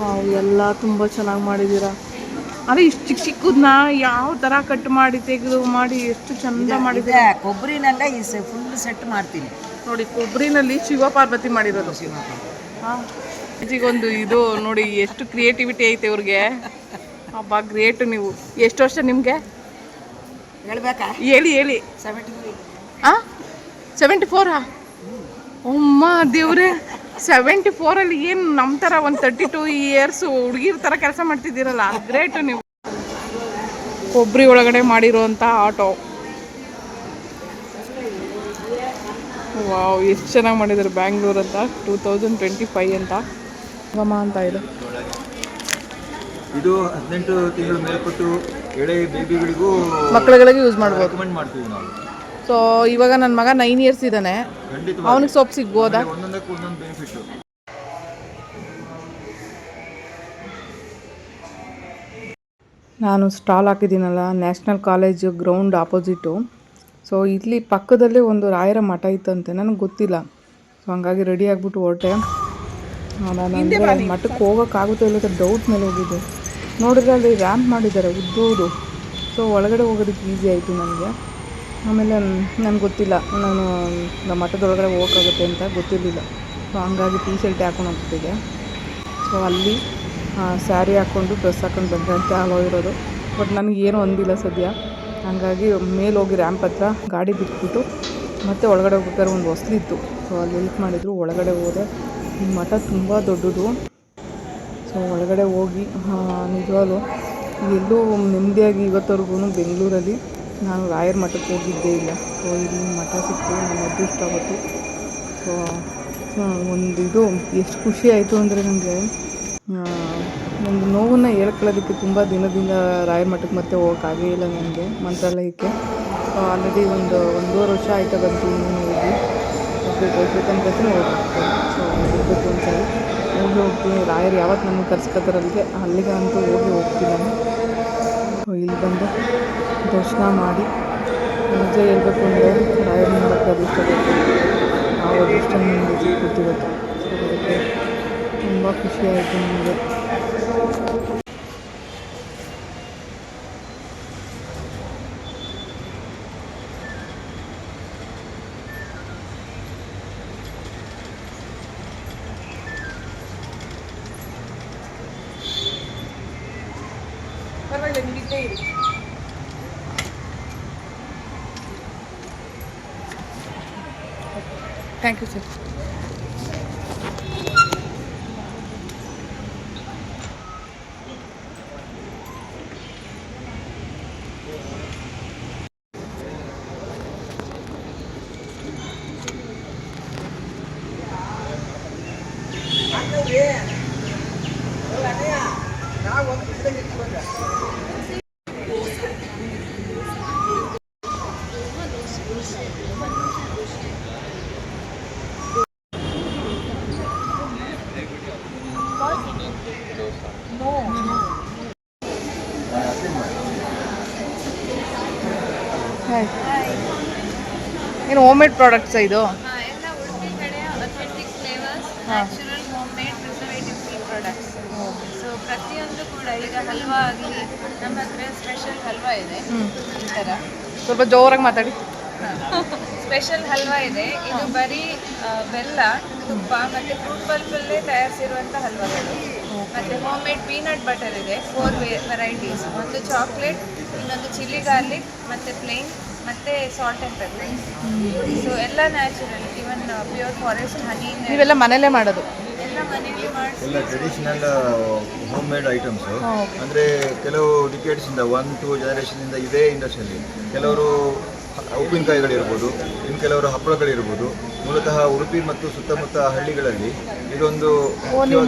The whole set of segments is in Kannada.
ವಾವ್ ಎಲ್ಲ ತುಂಬ ಚೆನ್ನಾಗಿ ಮಾಡಿದ್ದೀರಾ ಅದೇ ಇಷ್ಟು ಚಿಕ್ಕ ಚಿಕ್ಕದನ್ನ ಯಾವ ಥರ ಕಟ್ ಮಾಡಿ ತೆಗೆದು ಮಾಡಿ ಎಷ್ಟು ಚಂದ ಮಾಡಿದೆ ಕೊಬ್ಬರಿನೆಲ್ಲ ಈ ಫುಲ್ ಸೆಟ್ ಮಾಡ್ತೀನಿ. ನೋಡಿ ಕೊಬ್ಬರಿನಲ್ಲಿ ಶಿವ ಪಾರ್ವತಿ ಮಾಡಿರೋದು. ಹಾಂ. ಒಂದು ಇದು ನೋಡಿ ಎಷ್ಟು ಕ್ರಿಯೇಟಿವಿಟಿ ಐತೆ ಇವ್ರಿಗೆ. ಹಬ್ಬ ಗ್ರೇಟ್ ನೀವು. ಎಷ್ಟು ವರ್ಷ ನಿಮಗೆ? ಹೇಳ್ಬೇಕಾ? ಹೇಳಿ ಹೇಳಿ. ಸೆವೆಂಟಿ ಹಾಂ ಸೆವೆಂಟಿ ಫೋರಾ ಅಮ್ಮ ದೇವ್ರೆ. ಸೆವೆಂಟಿ ಫೋರಲ್ಲಿ ಏನು ನಮ್ಮ ಥರ ಒಂದು ತರ್ಟಿ ಟೂ ಇಯರ್ಸು ಹುಡುಗಿರ ಥರ ಕೆಲಸ ಮಾಡ್ತಿದ್ದೀರಲ್ಲ? ಗ್ರೇಟ್ ನೀವು. ಕೊಬ್ಬರಿ ಒಳಗಡೆ ಮಾಡಿರೋಂಥ ಆಟೋ. ವಾವ್ ಎಷ್ಟು ಚೆನ್ನಾಗಿ ಮಾಡಿದ್ದಾರೆ ಬ್ಯಾಂಗ್ಳೂರ್ ಅಂತ? ಟೂ ತೌಸಂಡ್ ಟ್ವೆಂಟಿ ಫೈವ್ ಅಂತ. ಗಮ ಅಂತ ಇದು. ಇದು ಹದಿನೆಂಟು ತಿಂಗಳು ಮೇಲ್ಪಟ್ಟು ಎಳೆ ಬೇಬಿಗಳಿಗೂ ಮಕ್ಕಳುಗಳಿಗೆ ಯೂಸ್ ಮಾಡ್ಬೋದು. ರೆಕಮೆಂಡ್ ಮಾಡ್ತೀವಿ ನಾವು. ಸೊ ಇವಾಗ ನನ್ನ ಮಗ ನೈನ್ ಇಯರ್ಸ್ ಇದ್ದಾನೆ ಅವನಿಗೆ ಸೋಪ್ ಸಿಗ್ಬೋದಾ? ನಾನು stall ಹಾಕಿದ್ದೀನಲ್ಲ national college ground opposite so ಇಲ್ಲಿ ಪಕ್ಕದಲ್ಲೇ ಒಂದು ರಾಯರ ಮಠ ಇತ್ತಂತೆ ನನಗೆ ಗೊತ್ತಿಲ್ಲ. ಸೊ ಹಂಗಾಗಿ ರೆಡಿ ಆಗಿಬಿಟ್ಟು ಹೊರಟೆ. ನಾನು ಅಂದರೆ ಮಠಕ್ಕೆ ಹೋಗೋಕ್ಕಾಗುತ್ತೋ ಇಲ್ಲ ಡೌಟ್ ಮೇಲೆ ಹೋಗಿದ್ದೆ. ನೋಡಿದ್ರೆ ಅಲ್ಲಿ ರ್ಯಾಂಪ್ ಮಾಡಿದ್ದಾರೆ ಉದ್ದೋದು. ಸೊ ಒಳಗಡೆ ಹೋಗೋದಕ್ಕೆ ಈಸಿ ಆಯಿತು ನನಗೆ. ಆಮೇಲೆ ನನಗೆ ಗೊತ್ತಿಲ್ಲ. ನಾನು ನಮ್ಮ ಮಠದೊಳಗಡೆ ಹೋಗೋಕ್ಕಾಗುತ್ತೆ ಅಂತ ಗೊತ್ತಿರಲಿಲ್ಲ. ಸೊ ಹಂಗಾಗಿ ಟೀ ಶರ್ಟ್ ಹಾಕೊಂಡು ಹೋಗ್ತಿದ್ದೆ ಸೊ ಅಲ್ಲಿ ಸ್ಯಾರಿ ಹಾಕ್ಕೊಂಡು ಡ್ರೆಸ್ ಹಾಕೊಂಡು ಬಂದೆ ಅಂತ ಇರೋದು. ಬಟ್ ನನಗೆ ಏನೂ ಅಂದಿಲ್ಲ ಸದ್ಯ. ಹಂಗಾಗಿ ಮೇಲೆ ಹೋಗಿ ರ್ಯಾಂಪ್ ಹತ್ರ ಗಾಡಿ ಬಿಟ್ಬಿಟ್ಟು ಮತ್ತೆ ಒಳಗಡೆ ಹೋಗ್ಬೇಕಾದ್ರೆ ಒಂದು ಹೊಸ್ಲಿತ್ತು ಸೊ ಅಲ್ಲಿ ಹೆಲ್ಪ್ ಮಾಡಿದರು. ಒಳಗಡೆ ಹೋದೆ. ಈ ಮಠ ತುಂಬ ದೊಡ್ಡದು. ಸೊ ಒಳಗಡೆ ಹೋಗಿ ನಿಜವಾಗ್ಲೂ ಎಲ್ಲೂ ನೆಮ್ಮದಿಯಾಗಿ ಇವತ್ತವರೆಗೂ ಬೆಂಗಳೂರಲ್ಲಿ ನಾನು ರಾಯರ ಮಠಕ್ಕೆ ಹೋಗಿದ್ದೇ ಇಲ್ಲ. ಸೊ ಇಲ್ಲಿ ಮಠ ಸಿಕ್ತು, ನನ್ನ ಅದೃಷ್ಟ ಆಗುತ್ತೆ ಸೊ, ಒಂದು ಇದು, ಎಷ್ಟು ಖುಷಿ ಆಯಿತು ಅಂದರೆ ನನಗೆ ಒಂದು ನೋವನ್ನು ಹೇಳ್ಕೊಳ್ಳೋದಕ್ಕೆ ತುಂಬ ದಿನದಿಂದ ರಾಯರ ಮಠಕ್ಕೆ ಮತ್ತೆ ಹೋಗೋಕ್ಕಾಗೇ ಇಲ್ಲ ನನಗೆ, ಮಂತ್ರಾಲಯಕ್ಕೆ. ಸೊ ಆಲ್ರೆಡಿ ಒಂದು ಒಂದೂವರೆ ವರ್ಷ ಆಯ್ತದಂತೂ ಬಂತು ಇನ್ನೂ ಹೋಗಿ. ಹೋಗ್ಬೇಕು ಹೋಗ್ಬೇಕಂತ ಹೋಗ್ಬೇಕು ಸೊ ಹೋಗ್ಬೇಕು ಒಂದ್ಸರಿ ಹೋಗಿ ಹೋಗ್ತೀನಿ ರಾಯರು ಯಾವತ್ತು ನನಗೆ ಕರ್ಸ್ಕೊತಾರಲ್ಲಿಗೆ ಅಲ್ಲಿಗೆ ಅಂತೂ ಹೋಗಿ ಹೋಗ್ತೀನಿ ನಾನು. ಸೊ ಇಲ್ಲಿ ಬಂದು ದರ್ಶನ ಮಾಡಿ ನಿಜ ಹೇಳಬೇಕು ಅಂದರೆ ರಾಯರ ನೋಡೋಕ್ಕೆ ಅದೃಷ್ಟ ನಾವು ಅದೃಷ್ಟ ಸಿಕ್ಕಿತ್ತು ಅದಕ್ಕೆ ತುಂಬ ಖುಷಿಯಾಯಿತು ನನಗೆ ಪರವಾಗಿಲ್ಲ ನಿಮಗೆ ಇರಿ ಥ್ಯಾಂಕ್ ಏನು ಹೋಮ್ ಮೇಡ್ ಪ್ರಾಡಕ್ಟ್ಸ್ ಇದು? ಸೊ ಪ್ರತಿಯೊಂದು ಕೂಡ ಈಗ ಹಲ್ವಾ ಆಗಲಿ ನಮ್ಮ ಹತ್ರ ಸ್ಪೆಷಲ್ ಹಲ್ವಾ ಇದೆ. ಈ ಥರ ಸ್ವಲ್ಪ ಜೋರಾಗಿ ಮಾತಾಡಿ. ಸ್ಪೆಷಲ್ ಹಲ್ವಾ ಇದೆ. ಇದು ಬರೀ ಬೆಲ್ಲ ತುಪ್ಪ ಮತ್ತು ಫ್ರೂಟ್ ಪಲ್ಪಲ್ಲೇ ತಯಾರಿಸಿರುವಂಥ ಹಲ್ವಾಗಳು. ಮತ್ತು ಹೋಮ್ ಮೇಡ್ ಪೀನಟ್ ಬಟರ್ ಇದೆ ಫೋರ್ ವೆರೈಟೀಸ್ ಒಂದು ಚಾಕ್ಲೇಟ್ ಇನ್ನೊಂದು ಚಿಲ್ಲಿ ಗಾರ್ಲಿಕ್ ಮತ್ತು ಪ್ಲೇನ್ ಮತ್ತು ಸಾಲ್ಟ್ ಆ್ಯಂಡ್ ಪೆಪ್ಪರ್ ಸೊ ಎಲ್ಲ natural even pure forest honey ಇವೆಲ್ಲ ಮನೇಲೇ ಮಾಡೋದು? ಎಲ್ಲ ಮನೆಯಲ್ಲಿ ಎಲ್ಲ ಟ್ರೆಡಿಷನಲ್ ಹೋಮ್ ಮೇಡ್ ಐಟಮ್ಸ್ ಅಂದರೆ ಕೆಲವು ಡಿಕೇಟ್ಸ್ ಇಂದ ಒನ್ ಟೂ ಜನರೇಷನ್ ಇಂದ ಇದೇ ಇಂಡಸ್ಟ್ರಿಯಲ್ಲಿ ಕೆಲವರು ಉಪ್ಪಿನಕಾಯಿಗಳಿರ್ಬೋದು ಇನ್ನು ಕೆಲವರು ಹಪ್ಪಳಗಳಿರ್ಬೋದು ಮೂಲತಃ ಉಡುಪಿ ಮತ್ತು ಸುತ್ತಮುತ್ತ ಹಳ್ಳಿಗಳಲ್ಲಿ ಇದೊಂದು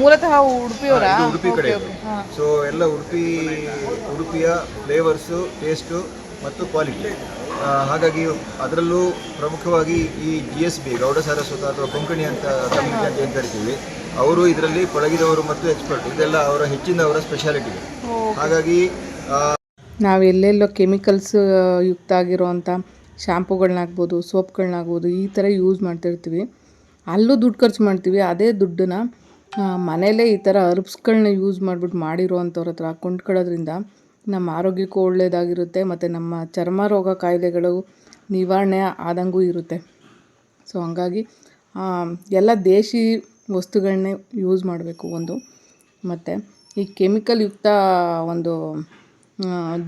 ಮೂಲತಃ ಉಡುಪಿ ಕಡೆ. ಸೊ ಎಲ್ಲ ಉಡುಪಿ ಉಡುಪಿಯ ಫ್ಲೇವರ್ಸು ಟೇಸ್ಟು ಮತ್ತು ಕ್ವಾಲಿಟಿ ಹಾಗಾಗಿ ಅದರಲ್ಲೂ ಪ್ರಮುಖವಾಗಿ ಈ G S B Gowda Saraswat ಅಥವಾ ಕೊಂಕಣಿ ಅಂತ ಕಮಿಟಿ ಅಂತ ಏನು ಕರಿತೀವಿ. ಅವರು ಇದರಲ್ಲಿ ಪಳಗಿದವರು ಮತ್ತು ಎಕ್ಸ್ಪರ್ಟ್ ಇದೆಲ್ಲ ಅವರ ಹೆಚ್ಚಿನ ಅವರ ಸ್ಪೆಷಾಲಿಟಿ ಹಾಗಾಗಿ ನಾವು ಎಲ್ಲೆಲ್ಲೋ ಕೆಮಿಕಲ್ಸ್ ಯುಕ್ತ ಆಗಿರೋವಂಥ ಶಾಂಪುಗಳನ್ನಾಗ್ಬೋದು, ಸೋಪ್ಗಳನ್ನಾಗ್ಬೋದು ಈ ಥರ ಯೂಸ್ ಮಾಡ್ತಿರ್ತೀವಿ. ಅಲ್ಲೂ ದುಡ್ಡು ಖರ್ಚು ಮಾಡ್ತೀವಿ. ಅದೇ ದುಡ್ಡನ್ನ ಮನೆಯಲ್ಲೇ ಈ ಥರ ಹರ್ಬ್ಸ್ಗಳನ್ನ ಯೂಸ್ ಮಾಡಿಬಿಟ್ಟು ಮಾಡಿರೋ ಅಂಥವ್ರ ಹತ್ರ ಕೊಂಡ್ಕೊಳ್ಳೋದ್ರಿಂದ ನಮ್ಮ ಆರೋಗ್ಯಕ್ಕೂ ಒಳ್ಳೆಯದಾಗಿರುತ್ತೆ ಮತ್ತು ನಮ್ಮ ಚರ್ಮ ರೋಗ ಕಾಯಿಲೆಗಳು ನಿವಾರಣೆ ಆದಂಗೂ ಇರುತ್ತೆ. ಸೊ, ಹಂಗಾಗಿ ಎಲ್ಲ ದೇಶಿ ವಸ್ತುಗಳನ್ನೇ ಯೂಸ್ ಮಾಡಬೇಕು ಒಂದು. ಮತ್ತು ಈ ಕೆಮಿಕಲ್ ಯುಕ್ತ ಒಂದು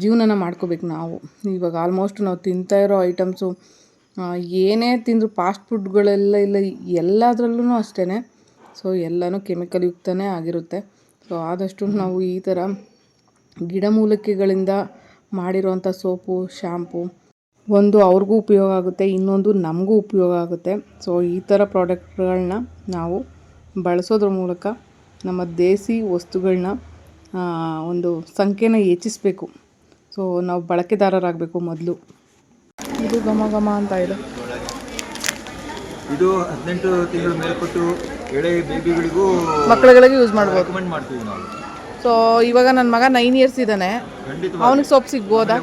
ಜೀವನನ ಮಾಡ್ಕೋಬೇಕು ನಾವು. ಇವಾಗ ಆಲ್ಮೋಸ್ಟ್ ನಾವು ತಿಂತಾ ಇರೋ ಐಟಮ್ಸು ಏನೇ ತಿಂದರೂ ಫಾಸ್ಟ್ ಫುಡ್ಗಳೆಲ್ಲ ಇಲ್ಲ ಎಲ್ಲದರಲ್ಲೂ ಅಷ್ಟೇ ಸೊ ಎಲ್ಲನೂ ಕೆಮಿಕಲ್ ಯುಕ್ತನೇ ಆಗಿರುತ್ತೆ. ಸೊ ಆದಷ್ಟು ನಾವು ಈ ಥರ ಗಿಡಮೂಲಿಕೆಗಳಿಂದ ಮಾಡಿರೋವಂಥ ಸೋಪು ಶ್ಯಾಂಪು ಒಂದು ಅವ್ರಿಗೂ ಉಪಯೋಗ ಆಗುತ್ತೆ, ಇನ್ನೊಂದು ನಮಗೂ ಉಪಯೋಗ ಆಗುತ್ತೆ. ಸೊ ಈ ಥರ ಪ್ರಾಡಕ್ಟ್ಗಳನ್ನ ನಾವು ಬಳಸೋದ್ರ ಮೂಲಕ ನಮ್ಮ ದೇಸಿ ವಸ್ತುಗಳನ್ನ ಒಂದು ಸಂಖ್ಯೆನ ಹೆಚ್ಚಿಸ್ಬೇಕು. ಸೊ ನಾವು ಬಳಕೆದಾರರಾಗಬೇಕು ಮೊದಲು. ಇದು ಘಮ ಘಮ ಅಂತ ಇದೆ. ಇದು ಹದಿನೆಂಟು ತಿಂಗಳ ಮೇಲ್ಪಟ್ಟು ಎಳೆ ಬೇಬಿಗಳಿಗೂ ಮಕ್ಕಳುಗಳಿಗೆ ಯೂಸ್ ಮಾಡ್ಬೋದು. ರೆಕಮೆಂಡ್ ಮಾಡ್ತೀವಿ ನಾವು. ಸೊ ಇವಾಗ ನನ್ನ ಮಗ ನೈನ್ ಇಯರ್ಸ್ ಇದ್ದಾನೆ. ಅವನಿಗೆ ಸೊಪ್ಪು ಸಿಗ್ಬೋದಾ?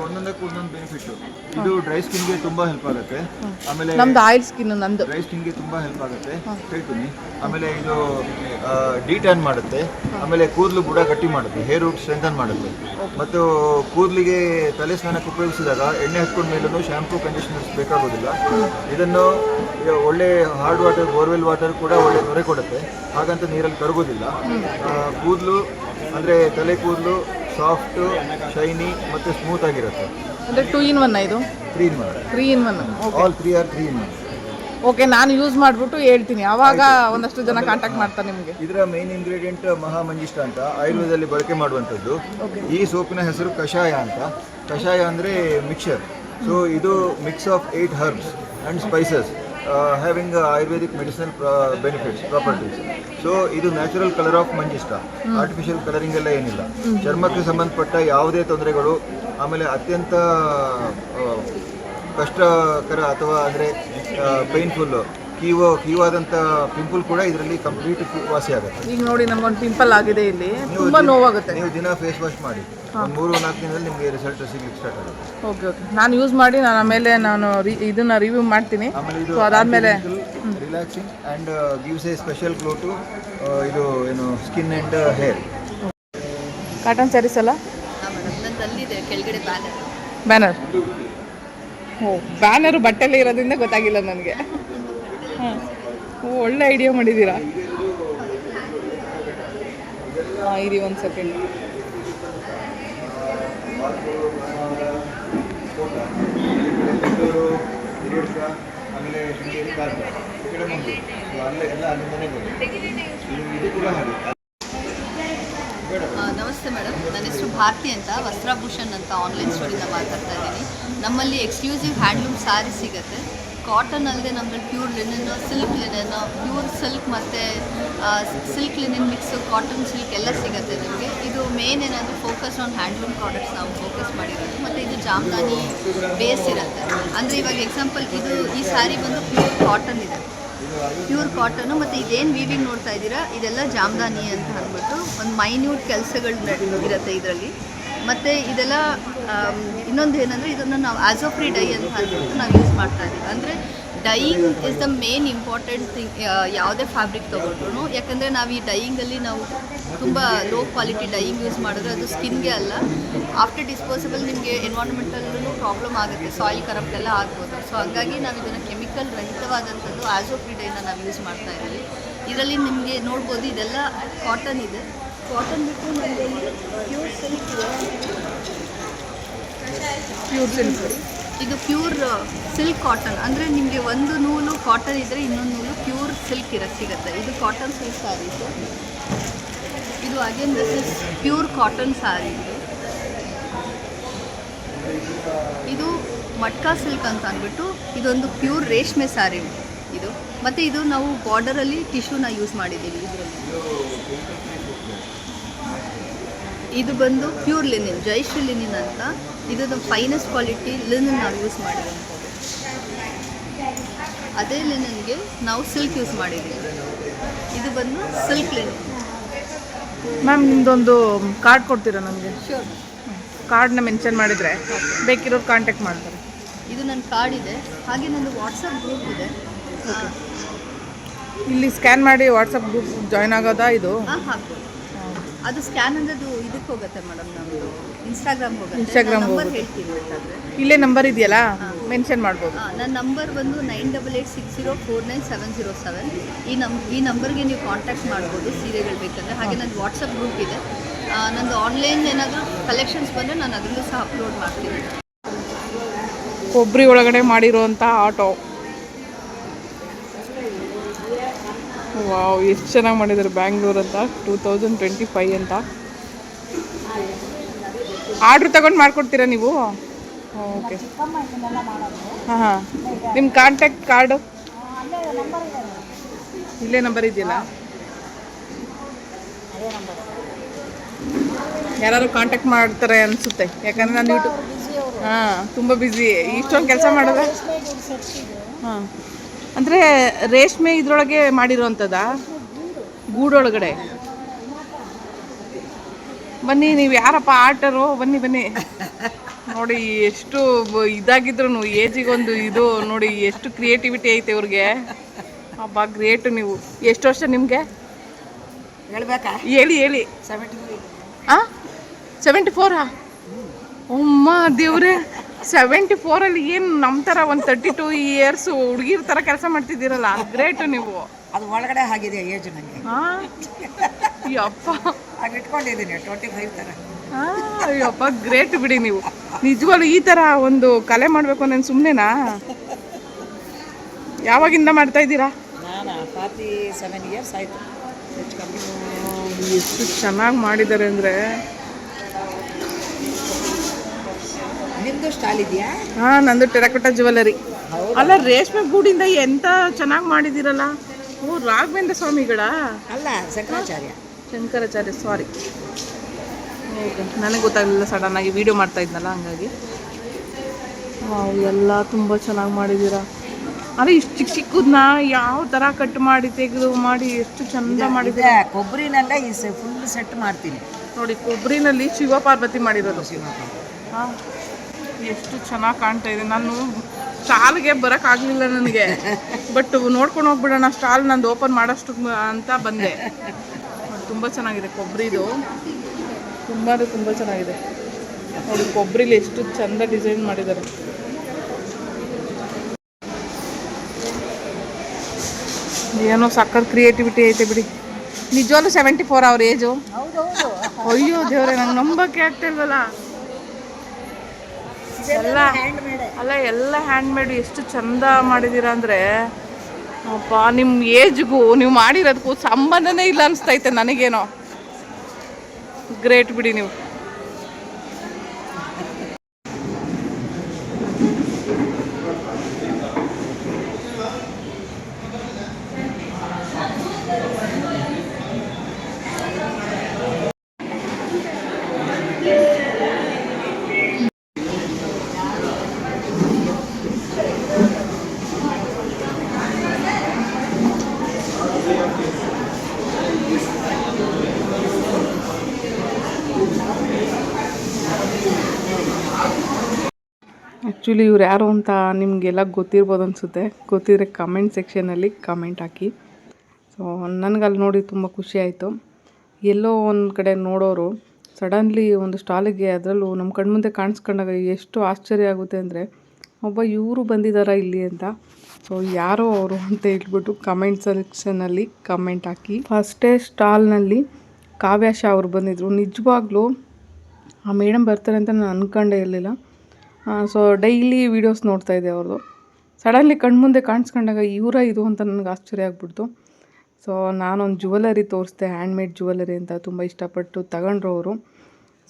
ಇದು ಡ್ರೈ ಸ್ಕಿನ್ಗೆ ತುಂಬಾ ಹೆಲ್ಪ್ ಆಗುತ್ತೆ. ಆಮೇಲೆ ನಮ್ದು ಆಯಿಲ್ ಸ್ಕಿನ್ ನಂದು ಡ್ರೈ ಸ್ಕಿನ್ಗೆ ತುಂಬಾ ಹೆಲ್ಪ್ ಆಗುತ್ತೆ. ಹೇಳ್ತೀನಿ. ಆಮೇಲೆ ಇದು ಡಿಟರ್ನ್ ಮಾಡುತ್ತೆ. ಆಮೇಲೆ ಕೂದಲು ಬುಡ ಗಟ್ಟಿ ಮಾಡುತ್ತೆ. ಹೇರ್ ರೂಟ್ ಸ್ಟ್ರೆಂಥನ್ ಮಾಡುತ್ತೆ. ಮತ್ತು ಕೂದಲಿಗೆ ತಲೆ ಸ್ನಾನಕ್ಕೆ ಉಪಯೋಗಿಸಿದಾಗ ಎಣ್ಣೆ ಹಚ್ಕೊಂಡ ಮೇಲೂ ಶಾಂಪೂ ಕಂಡೀಷನರ್ಸ್ ಬೇಕಾಗೋದಿಲ್ಲ. ಇದನ್ನು ಒಳ್ಳೆ ಹಾರ್ಡ್ ವಾಟರ್ ಬೋರ್ವೆಲ್ ವಾಟರ್ ಕೂಡ ಒಳ್ಳೆ ತೊರೆ ಕೊಡುತ್ತೆ. ಹಾಗಂತ ನೀರಲ್ಲಿ ಕರಗೋದಿಲ್ಲ. ಕೂದಲು ಅಂದರೆ ತಲೆ ಕೂದಲು ಸಾಫ್ಟ್ ಶೈನಿ ಮತ್ತು ಸ್ಮೂತ್ ಆಗಿರುತ್ತೆ. ಅಂದರೆ ಟೂ ಇನ್ ಒನ್ ಇದು? Three in one three in one all three or three in one okay ನಾನು ಯೂಸ್ ಮಾಡಿಬಿಟ್ಟು ಹೇಳ್ತೀನಿ. ಆವಾಗ ಒಂದಷ್ಟು ಜನ ಕಾಂಟ್ಯಾಕ್ಟ್ ಮಾಡ್ತಾರೆ ನಿಮಗೆ. ಇದರ ಮೇನ್ ಇಂಗ್ರೀಡಿಯೆಂಟ್ ಮಹಾಮಂಜಿಷ್ಟ ಅಂತ ಆಯುರ್ವೇದದಲ್ಲಿ ಬಳಕೆ ಮಾಡುವಂಥದ್ದು. ಈ ಸೋಪಿನ ಹೆಸರು ಕಷಾಯ ಅಂತ. ಕಷಾಯ ಅಂದರೆ ಮಿಕ್ಸರ್ ಸೊ ಇದು mix of eight herbs and spices having ayurvedic medicinal benefits properties so ಇದು natural colour of manjishta artificial colouring ಎಲ್ಲ ಏನಿಲ್ಲ. ಚರ್ಮಕ್ಕೆ ಸಂಬಂಧಪಟ್ಟ ಯಾವುದೇ ತೊಂದರೆಗಳು ಆಮೇಲೆ ಅತ್ಯಂತ ಕಷ್ಟಕರ ಅಥವಾ ಅಂದರೆ ಪೈನ್ಫುಲ್ ಕೀವೋ ಕೀವಾದಂಥ ಪಿಂಪಲ್ ಕೂಡ ಇದರಲ್ಲಿ ಕಂಪ್ಲೀಟ್ ವಾಸಿ ಆಗುತ್ತೆ. ಈಗ ನೋಡಿ ನಮ್ಗೊಂದು ಪಿಂಪಲ್ ಆಗಿದೆ ಇಲ್ಲಿ. ತುಂಬಾ ನೋವಾಗುತ್ತೆ. ನೀವು ದಿನ ಫೇಸ್ ವಾಶ್ ಮಾಡಿ. ಒಂದು ಮೂರು ನಾಲ್ಕು ದಿನದಲ್ಲಿ ನಿಮಗೆ ರಿಸಲ್ಟ್ ಸಿಗ್ಲಿಕ್ಕೆ ಸ್ಟಾರ್ಟ್ ಆಗುತ್ತೆ. ಓಕೆ ಓಕೆ ನಾನು ಯೂಸ್ ಮಾಡಿ ನಾನು ಆಮೇಲೆ ನಾನು ರಿ- ಇದನ್ನ ರಿವ್ಯೂ ಮಾಡ್ತೀನಿ. ಆಮೇಲೆ ಇದು ಸೊ ಅದಾದಮೇಲೆ relaxing and gives a special glow to ಇದು ಏನು skin and hair cotton sarees ಅಲ್ಲ? ಕೆಳಗಡೆ ಬ್ಯಾನರ್ ಬ್ಯಾನರ್ ಓ ಬ್ಯಾನರು ಬಟ್ಟೆಲ್ಲೇ ಇರೋದ್ರಿಂದ ಗೊತ್ತಾಗಿಲ್ಲ ನನಗೆ. ಹಾಂ ಒಳ್ಳೆ ಐಡಿಯಾ ಮಾಡಿದ್ದೀರಾ? ಹಾಂ ಇರಿ ಒಂದು ಸೆಕೆಂಡ್ ನಮಸ್ತೆ ಮೇಡಮ್. ನನ್ನ ಹೆಸರು ಭಾರತಿ ಅಂತ, ವಸ್ತ್ರಭೂಷಣ್ ಅಂತ ಆನ್ಲೈನ್ ಸ್ಟೋರಿಂದ ಮಾತಾಡ್ತಾ ಇದ್ದೀನಿ. ನಮ್ಮಲ್ಲಿ ಎಕ್ಸ್ಕ್ಲೂಸಿವ್ ಹ್ಯಾಂಡ್ಲೂಮ್ ಸಾರಿ ಸಿಗುತ್ತೆ. ಕಾಟನ್ ಅಲ್ಲದೆ ನಮ್ಮಲ್ಲಿ pure linen silk linen pure silk ಮತ್ತು silk linen mix cotton silk ಎಲ್ಲ ಸಿಗುತ್ತೆ ನಿಮಗೆ. ಇದು ಮೇನ್ ಏನಂದರೆ ಫೋಕಸ್ ಆನ್ ಹ್ಯಾಂಡ್ಲೂಮ್ ಪ್ರಾಡಕ್ಟ್ಸ್ ನಾವು ಫೋಕಸ್ ಮಾಡಿರೋದು. ಮತ್ತು ಇದು ಜಾಮ್ದಾನಿ ಬೇಸ್ ಇರುತ್ತೆ. ಅಂದರೆ ಇವಾಗ ಎಕ್ಸಾಂಪಲ್ ಇದು ಈ ಸ್ಯಾರಿ ಬಂದು ಪ್ಯೂರ್ ಕಾಟನ್ ಇದೆ. ಪ್ಯೂರ್ ಕಾಟನು ಮತ್ತು ಇದೇನು ವೀವಿಂಗ್ ನೋಡ್ತಾ ಇದ್ದೀರಾ? ಇದೆಲ್ಲ ಜಾಮ್ದಾನಿ ಅಂತ ಅಂದ್ಬಿಟ್ಟು ಒಂದು ಮೈನ್ಯೂಟ್ ಕೆಲಸಗಳು ಇರುತ್ತೆ ಇದರಲ್ಲಿ. ಮತ್ತು ಇದೆಲ್ಲ ಇನ್ನೊಂದು ಏನಂದರೆ ಇದನ್ನು ನಾವು ಆ್ಯಸೋಫ್ರಿ ಡೈ ಅಂತ ಅಂದ್ಬಿಟ್ಟು ನಾವು ಯೂಸ್ ಮಾಡ್ತಾ ಇದ್ದೀವಿ. ಅಂದರೆ dyeing is the main important thing ಯಾವುದೇ ಫ್ಯಾಬ್ರಿಕ್ ತೊಗೊಂಡ್ರು ಯಾಕಂದರೆ ನಾವು ಈ ಡೈಯಿಂಗಲ್ಲಿ ನಾವು ತುಂಬ ಲೋ ಕ್ವಾಲಿಟಿ ಡೈಯಿಂಗ್ ಯೂಸ್ ಮಾಡಿದ್ರೆ ಅದು ಸ್ಕಿನ್ಗೆ ಅಲ್ಲ ಆಫ್ಟರ್ ಡಿಸ್ಪೋಸಬಲ್ ನಿಮಗೆ ಎನ್ವೈರ್ಮೆಂಟಲ್ಲೂ ಪ್ರಾಬ್ಲಮ್ ಆಗುತ್ತೆ ಸಾಯಿಲ್ ಕರಪ್ಟ್ ಎಲ್ಲ ಆಗ್ಬೋದು. ಸೊ ಹಾಗಾಗಿ ನಾವು ಇದನ್ನು ಕೆಮಿಕಲ್ ರಹಿತವಾದಂಥದ್ದು ಆ್ಯಸೋಫ್ರಿ ಡೈನ ನಾವು ಯೂಸ್ ಮಾಡ್ತಾ ಇದ್ದೀವಿ. ಇದರಲ್ಲಿ ನಿಮಗೆ ನೋಡ್ಬೋದು ಇದೆಲ್ಲ ಕಾಟನ್ ಇದೆ. ಕಾಟನ್ ಬಿಟ್ಟು ನಮಗೆ ಪ್ಯೂರ್ ಸಿಲ್ಕ್ ಇದೆ. ಪ್ಯೂರ್ ಸಿಲ್ಕ್ ಇದು ಪ್ಯೂರ್ ಸಿಲ್ಕ್ ಕಾಟನ್ ಅಂದರೆ ನಿಮಗೆ ಒಂದು ನೂಲು ಕಾಟನ್ ಇದ್ದರೆ ಇನ್ನೊಂದು ನೂಲು ಪ್ಯೂರ್ ಸಿಲ್ಕ್ ಇರೋ ಸಿಗುತ್ತೆ. ಇದು ಕಾಟನ್ ಸಿಲ್ಕ್ ಸ್ಯಾರಿ ಇದು. Again this is pure cotton sari ಇದು. ಮಟ್ಕಾ ಸಿಲ್ಕ್ ಅಂತ ಅಂದ್ಬಿಟ್ಟು ಇದೊಂದು ಪ್ಯೂರ್ ರೇಷ್ಮೆ ಸ್ಯಾರಿ ಇದು. ಮತ್ತು ಇದು ನಾವು ಬಾರ್ಡರಲ್ಲಿ ಟಿಶ್ಯೂನ ಯೂಸ್ ಮಾಡಿದ್ದೀವಿ ಇದರಲ್ಲಿ. ಇದು ಬಂದು ಪ್ಯೂರ್ ಲಿನಿನ್ ಜೈಶ್ರೀ ಲಿನಿನ್ ಅಂತ. ಇದು ಫೈನೆಸ್ಟ್ ಕ್ವಾಲಿಟಿ ಲಿನಿನ್ ನಾವು ಯೂಸ್ ಮಾಡಿದ್ದೀವಿ ಅದೇ ಲಿನಿನ್ಗೆ ನಾವು ಸಿಲ್ಕ್ ಯೂಸ್ ಮಾಡಿದ್ದೀವಿ. ಇದು ಬಂದು ಸಿಲ್ಕ್ ಲಿನಿನ್ ಮ್ಯಾಮ್ ನಿಮ್ಮದೊಂದು ಕಾರ್ಡ್ ಕೊಡ್ತೀರಾ ನನಗೆ ಶ್ಯೂರ್ ಕಾರ್ಡ್ನ ಮೆನ್ಷನ್ ಮಾಡಿದರೆ? ಬೇಕಿರೋರು ಕಾಂಟ್ಯಾಕ್ಟ್ ಮಾಡ್ತಾರೆ. ಇದು ನನ್ನ ಕಾರ್ಡ್ ಇದೆ. ಹಾಗೆ ನನ್ನದು ವಾಟ್ಸಪ್ ಗ್ರೂಪ್ ಇದೆ. ಇಲ್ಲಿ ಸ್ಕ್ಯಾನ್ ಮಾಡಿ ವಾಟ್ಸಪ್ ಗ್ರೂಪ್ ಜಾಯ್ನ್ ಆಗೋದಾ ಇದು? ಅದು ಸ್ಕ್ಯಾನ್ ಅಂದದು ಇದಕ್ಕೆ ಹೋಗುತ್ತೆ ಮೇಡಮ್ ನಮ್ಮದು ಇನ್ಸ್ಟಾಗ್ರಾಮ್ ಹೋಗುತ್ತೆ. ಇನ್ಸ್ಟಾಗ್ರಾಮ್. ಹೇಳ್ತೀನಿ ಬೇಕಾದ್ರೆ ಇಲ್ಲೇ ನಂಬರ್ ಇದೆಯಲ್ಲ? ಮೆನ್ಷನ್ ಮಾಡ್ಬೋದು. ನನ್ನ ನಂಬರ್ ಬಂದು nine double eight six zero four nine seven zero seven ಈ ನಮ್ ಈ ನಂಬರ್ಗೆ ನೀವು ಕಾಂಟ್ಯಾಕ್ಟ್ ಮಾಡ್ಬೋದು ಸೀರೆಗಳು ಬೇಕಂದರೆ. ಹಾಗೆ ನನ್ನ ವಾಟ್ಸಪ್ ಗ್ರೂಪ್ ಇದೆ. ನಂದು ಆನ್ಲೈನ್ ಏನಾದರೂ ಕಲೆಕ್ಷನ್ಸ್ ಬಂದರೆ ನಾನು ಅದರಲ್ಲೂ ಸಹ ಅಪ್ಲೋಡ್ ಮಾಡ್ತೀನಿ. ಕೊಬ್ಬರಿ ಒಳಗಡೆ ಮಾಡಿರುವಂಥ ಆಟೋ ವಾವ್ ಎಷ್ಟು ಚೆನ್ನಾಗಿ ಮಾಡಿದ್ದಾರೆ ಬ್ಯಾಂಗ್ಳೂರ್ ಅಂತ? ಟೂ ತೌಸಂಡ್ ಟ್ವೆಂಟಿ ಫೈವ್ ಅಂತ. ಆರ್ಡ್ರ್ ತಗೊಂಡು ಮಾಡಿಕೊಡ್ತೀರಾ ನೀವು? ಓಕೆ ಹಾಂ ಹಾಂ. ನಿಮ್ಮ ಕಾಂಟ್ಯಾಕ್ಟ್ ಕಾರ್ಡು ಇಲ್ಲೇ ನಂಬರ್ ಇದೆಯಲ್ಲ? ಯಾರು ಕಾಂಟ್ಯಾಕ್ಟ್ ಮಾಡ್ತಾರೆ ಅನಿಸುತ್ತೆ. ಯಾಕಂದ್ರೆ ನಾನು ಯೂಟ್ಯೂಬ್ ಹಾಂ ತುಂಬ ಬ್ಯುಸಿ ಇಷ್ಟೊಂದು ಕೆಲಸ ಮಾಡೋದ ಹಾಂ. ಅಂದರೆ ರೇಷ್ಮೆ ಇದ್ರೊಳಗೆ ಮಾಡಿರೋವಂಥದ್ದಾ ಗೂಡೊಳಗಡೆ. ಬನ್ನಿ ನೀವು ಯಾರಪ್ಪ ಆಟರು? ಬನ್ನಿ ಬನ್ನಿ. ನೋಡಿ ಎಷ್ಟು ಇದಾಗಿದ್ರು ಏಜಿಗೊಂದು ಇದು ನೋಡಿ ಎಷ್ಟು ಕ್ರಿಯೇಟಿವಿಟಿ ಐತೆ ಇವ್ರಿಗೆ. ಹಬ್ಬ ಗ್ರೇಟ್ ನೀವು. ಎಷ್ಟು ವರ್ಷ ನಿಮಗೆ? ಹೇಳ್ಬೇಕಾ? ಹೇಳಿ ಹೇಳಿ. ಸೆವೆಂಟಿ ಫೋರಾ ಅಮ್ಮ ದೇವ್ರೆ. ಸೆವೆಂಟಿ ಫೋರಲ್ಲಿ ಏನು ನಮ್ಮ ಥರ ಒಂದು ತರ್ಟಿ ಟೂ ಇಯರ್ಸ್ ಹುಡುಗಿರ ಥರ ಕೆಲಸ ಮಾಡ್ತಿದ್ದೀರಲ್ಲ? ಗ್ರೇಟ್ ನೀವು. ಅದು ಒಳಗಡೆ ಆಗಿದೆ ಏಜ್ ನನಗೆ ಹಾಂ? ಯಪ್ಪ. ಆಗ ಇಟ್ಕೊಂಡಿದ್ದೀನಿ ಟ್ವೆಂಟಿ ಫೈವ್ ಥರ ಅಯ್ಯಪ್ಪ ಗ್ರೇಟ್ ಬಿಡಿ ನೀವು. ನಿಜವಾಗ್ಲೂ ಈ ಥರ ಒಂದು ಕಲೆ ಮಾಡಬೇಕು ನಾನು ಸುಮ್ಮನೆನಾ ಯಾವಾಗಿಂದ ಮಾಡ್ತಾ ಇದ್ದೀರಾ? ಫಾರ್ಟಿ ಸೆವೆನ್ ಇಯರ್ಸ್ ಆಯಿತು. ಎಷ್ಟು ಚೆನ್ನಾಗಿ ಮಾಡಿದ್ದಾರೆ ಅಂದರೆ. ಸ್ಟಾಲ್ ಇದೆಯಾ? ಹಾ ನಂದು ಟೆರಕೋಟ ಜ್ಯುವೆಲರಿ ಅಲ್ಲ ರೇಷ್ಮೆ ಗೂಡಿಂದ ಎಂತ ಚೆನ್ನಾಗಿ ಮಾಡಿದಿರಲ್ಲ ಓ ರಾಘವೇಂದ್ರ ಸ್ವಾಮಿಗಳಾ? ಅಲ್ಲ ಶಂಕರಾಚಾರ್ಯ. ಶಂಕರಾಚಾರ್ಯ ಸಾರಿ ನನಗೆ ಗೊತ್ತಾಗಲಿಲ್ಲ ಸಡನ್ನಾಗಿ ವಿಡಿಯೋ ಮಾಡ್ತಾ ಇದ್ನಲ್ಲ ಹಂಗಾಗಿ. ವಾವ್, ಎಲ್ಲ ತುಂಬ ಚೆನ್ನಾಗಿ ಮಾಡಿದ್ದೀರಾ? ಅದೇ ಇಷ್ಟು ಚಿಕ್ಕ ಚಿಕ್ಕದನ್ನ ಯಾವ ಥರ ಕಟ್ ಮಾಡಿ ತೆಗೆದು ಮಾಡಿ ಎಷ್ಟು ಚಂದ ಮಾಡಿದೆ ಕೊಬ್ಬರಿನಲ್ಲೇ ಈ ಫುಲ್ ಸೆಟ್ ಮಾಡ್ತೀನಿ. ನೋಡಿ ಕೊಬ್ಬರಿನಲ್ಲಿ ಶಿವ ಪಾರ್ವತಿ ಮಾಡಿರೋದು ಹಾಂ. ಎಷ್ಟು ಚೆನ್ನಾಗಿ ಕಾಣ್ತಾ ಇದೆ. ನಾನು ಸ್ಟಾಲ್ಗೆ ಬರೋಕ್ಕಾಗಲಿಲ್ಲ ನನಗೆ. ಬಟ್ ನೋಡ್ಕೊಂಡು ಹೋಗ್ಬಿಡೋಣ. ಸ್ಟಾಲ್ ನಂದು ಓಪನ್ ಮಾಡೋಷ್ಟು ಅಂತ ಬಂದೆ. ತುಂಬ ಚೆನ್ನಾಗಿದೆ ಕೊಬ್ಬರಿದು ತುಂಬ ತುಂಬ ಚೆನ್ನಾಗಿದೆ. ನೋಡಿ ಕೊಬ್ಬರಿಲಿ ಎಷ್ಟು ಚಂದ ಡಿಸೈನ್ ಮಾಡಿದ್ದಾರೆ. ಏನೋ ಸಕ್ಕತ್ ಕ್ರಿಯೇಟಿವಿಟಿ ಐತೆ ಬಿಡಿ. ನಿಜವಾಗ್ಲೂ ಸೆವೆಂಟಿ ಫೋರ್ ಅವ್ರ ಏಜು ಅಯ್ಯೋ ದೇವ್ರೆ ನಂಗೆ ನಂಬಕ್ಕೆ ಆಗ್ತಾ ಇಲ್ವಲ್ಲ? ಎಲ್ಲ ಅಲ್ಲ ಎಲ್ಲ ಹ್ಯಾಂಡ್ಮೇಡ್ ಎಷ್ಟು ಚಂದ ಮಾಡಿದ್ದೀರಾ ಅಂದರೆ ಅಪ್ಪ ನಿಮ್ಮ ಏಜ್ಗೂ ನೀವು ಮಾಡಿರೋದಕ್ಕೂ ಸಂಬಂಧನೇ ಇಲ್ಲ ಅನಿಸ್ತೈತೆ ನನಗೇನೋ. ಗ್ರೇಟ್ ಬಿಡಿ ನೀವು. ಆ್ಯಕ್ಚುಲಿ ಇವ್ರು ಯಾರು ಅಂತ ನಿಮಗೆಲ್ಲ ಗೊತ್ತಿರ್ಬೋದು ಅನಿಸುತ್ತೆ. ಗೊತ್ತಿದ್ರೆ ಕಮೆಂಟ್ ಸೆಕ್ಷನಲ್ಲಿ ಕಮೆಂಟ್ ಹಾಕಿ. ಸೊ ನನಗಲ್ಲಿ ನೋಡಿ ತುಂಬ ಖುಷಿ ಆಯಿತು. ಎಲ್ಲೋ ಒಂದು ಕಡೆ ನೋಡೋರು ಸಡನ್ಲಿ ಒಂದು ಸ್ಟಾಲಿಗೆ ಅದರಲ್ಲೂ ನಮ್ಮ ಕಣ್ಮುಂದೆ ಕಾಣಿಸ್ಕೊಂಡಾಗ ಎಷ್ಟು ಆಶ್ಚರ್ಯ ಆಗುತ್ತೆ ಅಂದರೆ, ಒಬ್ಬ ಇವರು ಬಂದಿದ್ದಾರಾ ಇಲ್ಲಿ ಅಂತ. ಸೊ ಯಾರೋ ಅವರು ಅಂತ ಹೇಳ್ಬಿಟ್ಟು ಕಮೆಂಟ್ ಸೆಕ್ಷನಲ್ಲಿ ಕಮೆಂಟ್ ಹಾಕಿ. ಫಸ್ಟೇ ಸ್ಟಾಲ್ನಲ್ಲಿ ಕಾವ್ಯಾಶ ಅವರು ಬಂದಿದ್ದರು ನಿಜವಾಗ್ಲೂ ಆ ಮೇಡಮ್ ಬರ್ತಾರೆ ಅಂತ ನಾನು ಅಂದ್ಕೊಂಡೇ ಇರಲಿಲ್ಲ. ಸೊ ಡೈಲಿ ವೀಡಿಯೋಸ್ ನೋಡ್ತಾ ಇದ್ದೆ ಅವ್ರದ್ದು ಸಡನ್ಲಿ ಕಣ್ಮುಂದೆ ಕಾಣಿಸ್ಕೊಂಡಾಗ ಇವರ ಇದು ಅಂತ ನನಗೆ ಆಶ್ಚರ್ಯ ಆಗಿಬಿಡ್ತು. ಸೊ ನಾನೊಂದು ಜುವೆಲರಿ ತೋರಿಸ್ದೆ ಹ್ಯಾಂಡ್ಮೇಡ್ ಜುವೆಲರಿ ಅಂತ ತುಂಬ ಇಷ್ಟಪಟ್ಟು ತಗೊಂಡ್ರು ಅವರು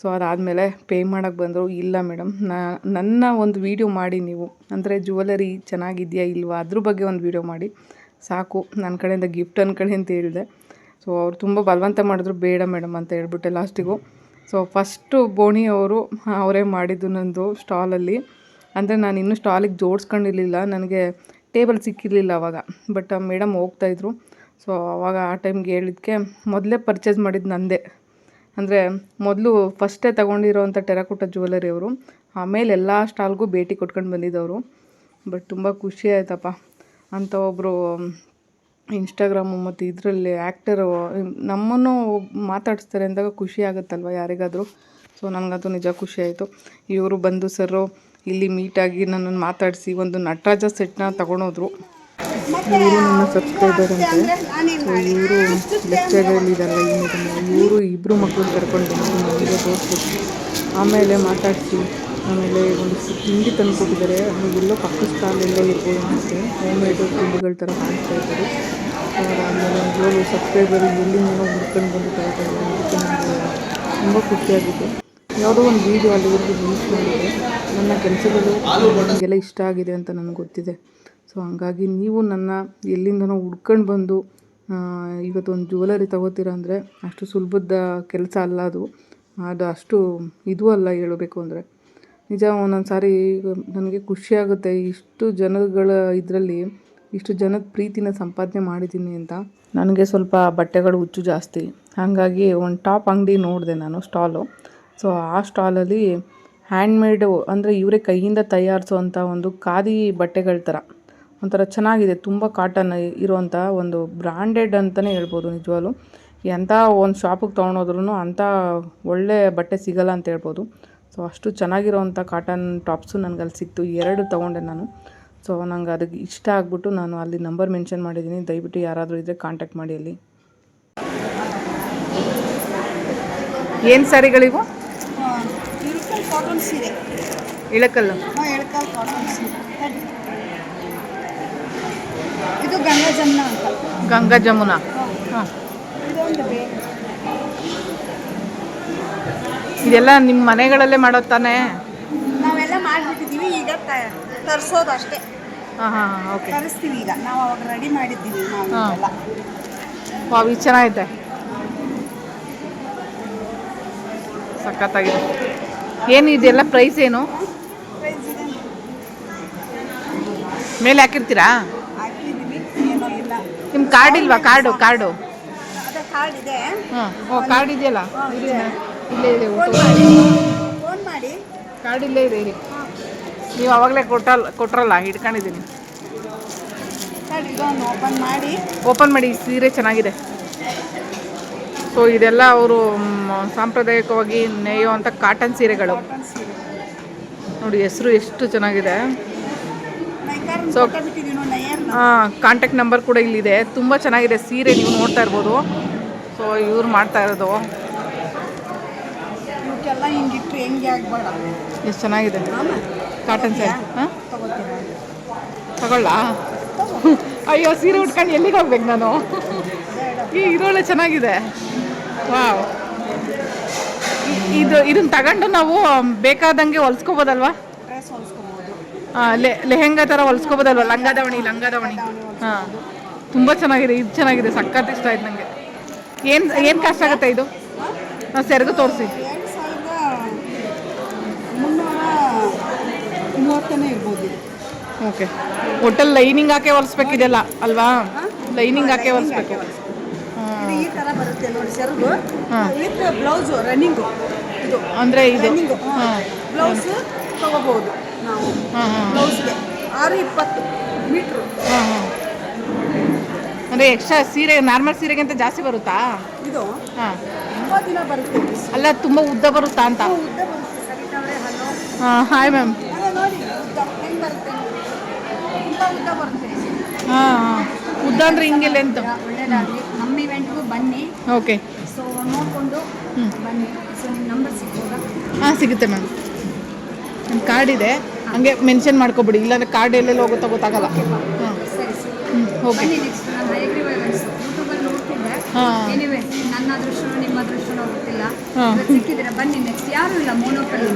ಸೊ ಅದಾದಮೇಲೆ ಪೇ ಮಾಡೋಕ್ಕೆ ಬಂದರು. ಇಲ್ಲ ಮೇಡಮ್ ನಾ, ನನ್ನ ಒಂದು ವೀಡಿಯೋ ಮಾಡಿ ನೀವು. ಅಂದರೆ ಜುವೆಲರಿ ಚೆನ್ನಾಗಿದೆಯಾ ಇಲ್ವಾ? ಅದ್ರ ಬಗ್ಗೆ ಒಂದು ವೀಡಿಯೋ ಮಾಡಿ. ಸಾಕು ನನ್ನ ಕಡೆಯಿಂದ ಗಿಫ್ಟ್ ಅನ್ಕೊಳ್ಳಿ ಅಂತ ಹೇಳಿದೆ. ಸೊ ಅವ್ರು ತುಂಬ ಬಲವಂತ ಮಾಡಿದ್ರು. ಬೇಡ ಮೇಡಮ್ ಅಂತ ಹೇಳ್ಬಿಟ್ಟೆ ಲಾಸ್ಟಿಗೂ ಸೊ ಫಸ್ಟು ಬೋಣಿ ಅವರು ಅವರೇ ಮಾಡಿದ್ದು ನಂದು ಸ್ಟಾಲಲ್ಲಿ ಅಂದರೆ ನಾನು ಇನ್ನೂ ಸ್ಟಾಲಿಗೆ ಜೋಡಿಸ್ಕೊಂಡಿರಲಿಲ್ಲ. ನನಗೆ ಟೇಬಲ್ ಸಿಕ್ಕಿರಲಿಲ್ಲ ಅವಾಗ. ಬಟ್ ಮೇಡಮ್ ಹೋಗ್ತಾಯಿದ್ರು ಸೊ ಅವಾಗ ಆ ಟೈಮ್ಗೆ ಹೇಳಿದ್ಕೆ, ಮೊದಲೇ ಪರ್ಚೇಸ್ ಮಾಡಿದ್ದು ನಂದೇ. ಅಂದರೆ ಮೊದಲು ಫಸ್ಟೇ ತೊಗೊಂಡಿರೋವಂಥ ಟೆರಾಕೋಟ ಜ್ಯುವೆಲರಿ ಅವರು. ಆಮೇಲೆ ಎಲ್ಲ ಸ್ಟಾಲ್ಗೂ ಭೇಟಿ ಕೊಟ್ಕೊಂಡು ಬಂದಿದ್ದವರು. ಬಟ್ ತುಂಬ ಖುಷಿ ಆಯ್ತಪ್ಪ. ಅಂತ ಒಬ್ಬರು ಇನ್ಸ್ಟಾಗ್ರಾಮು ಮತ್ತು ಇದರಲ್ಲಿ ಆ್ಯಕ್ಟರು ನಮ್ಮನ್ನು ಮಾತಾಡಿಸ್ತಾರೆ ಅಂದಾಗ ಖುಷಿ ಆಗುತ್ತಲ್ವ ಯಾರಿಗಾದರೂ? ಸೊ ನನಗಂತೂ ನಿಜ ಖುಷಿ ಆಯಿತು. ಇವರು ಬಂದು ಸರು ಇಲ್ಲಿ ಮೀಟಾಗಿ ನನ್ನನ್ನು ಮಾತಾಡಿಸಿ ಒಂದು ನಟರಾಜ ಸೆಟ್ನ ತಗೊಂಡೋದ್ರು. ಇವರು ನನ್ನ ಸಬ್ಸ್ಕ್ರೈಬರ್ ಅಂತ. ಸೊ ಇವರು ಲೆಕ್ಚರಲ್ಲಿದ್ದಾರೆ ಇವರು ಇಬ್ಬರು ಮಕ್ಕಳು ಕರ್ಕೊಂಡು ಬಂದು ನನಗೆ ಆಮೇಲೆ ಮಾತಾಡಿಸಿ. ಆಮೇಲೆ ಒಂದು ತಿಂಡಿ ತಂದು ಕೊಟ್ಟಿದ್ದಾರೆ. ಅದು ಎಲ್ಲೋ ಪಾಕಿಸ್ತಾನ ಸ್ಟಾಲೆಲ್ಲೋ ಇರ್ಬೋದು ಅನಿಸುತ್ತೆ. ಹೋಮ್ ಮೇಡ್ ತಿಂಡಿಗಳ ಥರ ಕಾಣಿಸ್ತಾ ಇದ್ದಾರೆ. ಆಮೇಲೆ ಏಳು ಸಬ್ಸ್ಕ್ರೈಬರ್ ಎಲ್ಲಿಂದನೋ ಹುಡ್ಕೊಂಡು ಬಂದು ತಗೊಳ್ತಾರೆ ಅದಕ್ಕೆ ನನಗೆ ತುಂಬ ಖುಷಿಯಾಗಿದೆ ಯಾವುದೋ ಒಂದು ವೀಡಿಯೋ ಅಲ್ಲಿವರೆಗೂ ಯೂಸ್ ನನ್ನ ಕೆಲಸಗಳು ನನಗೆಲ್ಲ ಇಷ್ಟ ಆಗಿದೆ ಅಂತ ನನಗೆ ಗೊತ್ತಿದೆ. ಸೊ ಹಂಗಾಗಿ ನೀವು ನನ್ನ ಎಲ್ಲಿಂದನೋ ಹುಡ್ಕೊಂಡು ಬಂದು ಇವತ್ತೊಂದು ಇವತ್ತು ಒಂದು ಜ್ಯುವೆಲರಿ ತಗೋತೀರ ಅಂದರೆ ಅಷ್ಟು ಸುಲಭದ ಕೆಲಸ ಅಲ್ಲ ಅದು. ಅದು ಅಷ್ಟು ಇದು ಅಲ್ಲ ಹೇಳಬೇಕು ಅಂದರೆ. ನಿಜ ಒಂದೊಂದು ಸಾರಿ ನನಗೆ ಖುಷಿಯಾಗುತ್ತೆ ಇಷ್ಟು ಜನಗಳ ಇದರಲ್ಲಿ ಇಷ್ಟು ಜನದ ಪ್ರೀತಿನ ಸಂಪಾದನೆ ಮಾಡಿದ್ದೀನಿ ಅಂತ. ನನಗೆ ಸ್ವಲ್ಪ ಬಟ್ಟೆಗಳು ಹುಚ್ಚು ಜಾಸ್ತಿ. ಹಾಗಾಗಿ ಒಂದು ಟಾಪ್ ಅಂಗಡಿ ನೋಡಿದೆ ನಾನು, ಸ್ಟಾಲು. ಸೊ ಆ ಸ್ಟಾಲಲ್ಲಿ ಹ್ಯಾಂಡ್ಮೇಡು ಅಂದರೆ ಇವರೇ ಕೈಯಿಂದ ತಯಾರಿಸುವಂಥ ಒಂದು ಖಾದಿ ಬಟ್ಟೆಗಳ ಥರ ಒಂಥರ ಚೆನ್ನಾಗಿದೆ, ತುಂಬ ಕಾಟನ್ ಇರೋವಂಥ ಒಂದು ಬ್ರ್ಯಾಂಡೆಡ್ ಅಂತಲೇ ಹೇಳ್ಬೋದು ನಿಜವಾಗ್ಲೂ. ಎಂಥ ಒಂದು ಶಾಪಿಗೆ ತೊಗೊಂಡೋದ್ರೂ ಅಂಥ ಒಳ್ಳೆಯ ಬಟ್ಟೆ ಸಿಗಲ್ಲ ಅಂತ ಹೇಳ್ಬೋದು. ಸೊ ಅಷ್ಟು ಚೆನ್ನಾಗಿರೋವಂಥ ಕಾಟನ್ ಟಾಪ್ಸು ನನಗೆ ಅಲ್ಲಿ ಸಿಕ್ತು ಎರಡು ತೊಗೊಂಡೆ ನಾನು. ಸೊ ನಂಗೆ ಅದಕ್ಕೆ ಇಷ್ಟ ಆಗಿಬಿಟ್ಟು ನಾನು ಅಲ್ಲಿ ನಂಬರ್ ಮೆನ್ಷನ್ ಮಾಡಿದ್ದೀನಿ ದಯವಿಟ್ಟು ಯಾರಾದರೂ ಇದ್ದರೆ ಕಾಂಟ್ಯಾಕ್ಟ್ ಮಾಡಿ ಅಲ್ಲಿ. ಏನು ಸ್ಯಾರಿಗಳಿವು ಇಳಕಲ್ ಕಾಟನ್ ಸೀರೆ. ಇಳಕಲ್ಲು? ಇಳಕಲ್ ಕಾಟನ್ ಸೀರೆ. ಇದು ಗಂಗಾ ಜಮುನಾ ಅಂತ. ಗಂಗಾ ಜಮುನಾ? ಹಾಂ. ಇದೆಲ್ಲ ನಿಮ್ಮ ಮನೆಗಳಲ್ಲೇ ಮಾಡೋದು ತಾನೇ? ನಾವೆಲ್ಲ ಮಾಡಿಬಿಟ್ಟಿದ್ದೀವಿ ಈಗ ತರಿಸೋದು ಅಷ್ಟೇ. ಹಾಂ ಹಾಂ ಓಕೆ. ತರಿಸ್ತೀವಿ ಈಗ. ನಾವು ಅವಾಗ ರೆಡಿ ಮಾಡಿದ್ದೀವಿ ನಾವು ಹಾ. ಎಲ್ಲ. ವಾವ್ ಇದು ಚೆನ್ನಾಗೈತೆ ಸಖತ್ತಾಗಿದೆ. ಏನು ಇದೆಲ್ಲ ಪ್ರೈಸ್ ಏನು? ಮೇಲೆ ಹಾಕಿರ್ತೀರಾ? ನಿಮ್ಮ ಕಾರ್ಡ್ ಇಲ್ವಾ? ಕಾರ್ಡು ಕಾರ್ಡು ಕಾರ್ಡ್ ಇದೆ. ಹಾಂ ಓ ಕಾರ್ಡ್ ಇದೆಯಲ್ಲ. ಇಲ್ಲೇ ಇದೆ ಊಟ ಮಾಡಿ. ಫೋನ್ ಮಾಡಿ. ಕಾರ್ಡ್ ಇಲ್ಲೇ ಇದೆ ನೀವು ಅವಾಗಲೇ ಕೊಟ್ಟಲ್ಲ ಕೊಟ್ರಲ್ಲ ಹಿಡ್ಕೊಂಡಿದ್ದೀನಿ ಇದೊಂದು ಓಪನ್ ಮಾಡಿ. ಓಪನ್ ಮಾಡಿ ಈ ಸೀರೆ ಚೆನ್ನಾಗಿದೆ. ಸೊ ಇದೆಲ್ಲ ಅವರು ಸಾಂಪ್ರದಾಯಿಕವಾಗಿ ನೇಯುವಂಥ ಕಾಟನ್ ಸೀರೆಗಳು. ನೋಡಿ ಹೆಸರು ಎಷ್ಟು ಚೆನ್ನಾಗಿದೆ. ಸೊ ಕಾಂಟ್ಯಾಕ್ಟ್ ನಂಬರ್ ಕೂಡ ಇಲ್ಲಿದೆ. ತುಂಬ ಚೆನ್ನಾಗಿದೆ ಸೀರೆ ನೀವು ನೋಡ್ತಾ ಇರ್ಬೋದು. ಸೊ ಇವ್ರು ಮಾಡ್ತಾ ಇರೋದು. ಹಿಂಗಿಟ್ಟು ಹೆಂಗೆ ಆಗ್ಬೇಡ ಎಷ್ಟು ಚೆನ್ನಾಗಿದೆ? ಕಾಟನ್ ಸ್ಯಾರಿ ಹಾಂ? ತಗೊಳ್ಳ? ಅಯ್ಯೋ ಸೀರೆ ಉಟ್ಕೊಂಡು ಎಲ್ಲಿಗೆ ಹೋಗ್ಬೇಕು ನಾನು? ಈ ಇದೊಳ್ಳೆ ಚೆನ್ನಾಗಿದೆ. ವಾವ್. ಇದು ಇದನ್ನ ತಗೊಂಡು ನಾವು ಬೇಕಾದಂಗೆ ಹೊಲ್ಸ್ಕೊಬೋದಲ್ವಾ? ಲೆಹೆಂಗಾ ಥರ ಹೊಲ್ಸ್ಕೊಬೋದಲ್ವಾ? ಲಂಗ ದಾವಣಿ ಲಂಗ ದಾವಣಿ. ಹಾಂ. ತುಂಬ ಚೆನ್ನಾಗಿದೆ ಇದು ಚೆನ್ನಾಗಿದೆ ಸಖತ್ ಇಷ್ಟ ಆಯ್ತು ನನಗೆ ಏನು ಏನು ಕಾಸ್ಟ್ ಆಗುತ್ತೆ ಇದು? ಹಾಂ? ಸೆರಗು ತೋರಿಸಿ. ಮೂವತ್ತನೇ ಇರ್ಬೋದು. ಓಕೆ ಒಟ್ಟಲ್ಲಿ ಲೈನಿಂಗ್ ಹಾಕೇ ಹೊಲಿಸ್ಬೇಕಿದೆಲ್ಲ ಅಲ್ವಾ? ಲೈನಿಂಗ್ ಹಾಕೇ ಹೊಲಿಸ್ಬೇಕು. ಇದು ಈ ಥರ ಬರುತ್ತೆ ನೋಡಿ ಸೆರಗು. ವಿತ್ ಬ್ಲೌಸು ರನ್ನಿಂಗು ಇದು ಅಂದರೆ ಇದು. ರನ್ನಿಂಗು ಹಾಂ. ಬ್ಲೌಸ್ ತಗೋಬೋದು ನಾವು. ಹಾಂ ಹಾಂ ಬ್ಲೌಸ್ಗೆ ಆರು ಇಪ್ಪತ್ತು ಮೀಟ್ರು. ಹಾಂ ಹಾಂ. ಅಂದರೆ ಎಕ್ಸ್ಟ್ರಾ ಸೀರೆ ನಾರ್ಮಲ್ ಸೀರೆಗಿಂತ ಜಾಸ್ತಿ ಬರುತ್ತಾ? ಇದು ಹಾಂ. ತುಂಬ ದಿನ ಬರುತ್ತೆ ಅಲ್ಲ ತುಂಬ ಉದ್ದ ಬರುತ್ತಾ ಅಂತ? ಉದ್ದ ಬರುತ್ತೆ. ಸರಿತಾವ್ರೆ ಹಲೋ ಹಾಂ ಹಾಯ್ ಮ್ಯಾಮ್ ಹಾಂ ಹಾಂ. ಉದ್ದ ಅಂದರೆ ಹಿಂಗೆ ಲೆಂತ್ ಒಳ್ಳೇದಾಗಲಿ. ನಮ್ಮ ಇವೆಂಟ್ಗೂ ಬನ್ನಿ. ಓಕೆ. ಸೊ ನೋಡಿಕೊಂಡು. ಬನ್ನಿ. ಸೊ ನಿಮ್ಮ ನಂಬರ್ ಸಿಗ್ಬೋದಾ? ಹಾಂ ಸಿಗುತ್ತೆ ಮ್ಯಾಮ್. ನನ್ನ ಕಾರ್ಡ್ ಇದೆ. ಹಂಗೆ ಮೆನ್ಷನ್ ಮಾಡ್ಕೊಬಿಡಿ. ಇಲ್ಲಾಂದ್ರೆ ಕಾರ್ಡ್ ಎಲ್ಲೆಲ್ಲಿ ಹೋಗುತ್ತೋ ಗೊತ್ತಾಗಲ್ಲ. ಹಾಂ ಹ್ಞೂ ಓಕೆ. ಹಾಂ ಎನಿವೆ ನನ್ನ ಅದೃಷ್ಟ ನಿಮ್ಮ ಅದೃಷ್ಟನೋ ಹಾ. ಇವತ್ತು ಬನ್ನಿ ನೆಕ್ಸ್ಟ್ ಯಾರು ಇಲ್ಲ? ಮೋನೋಪಲ್ಲಿ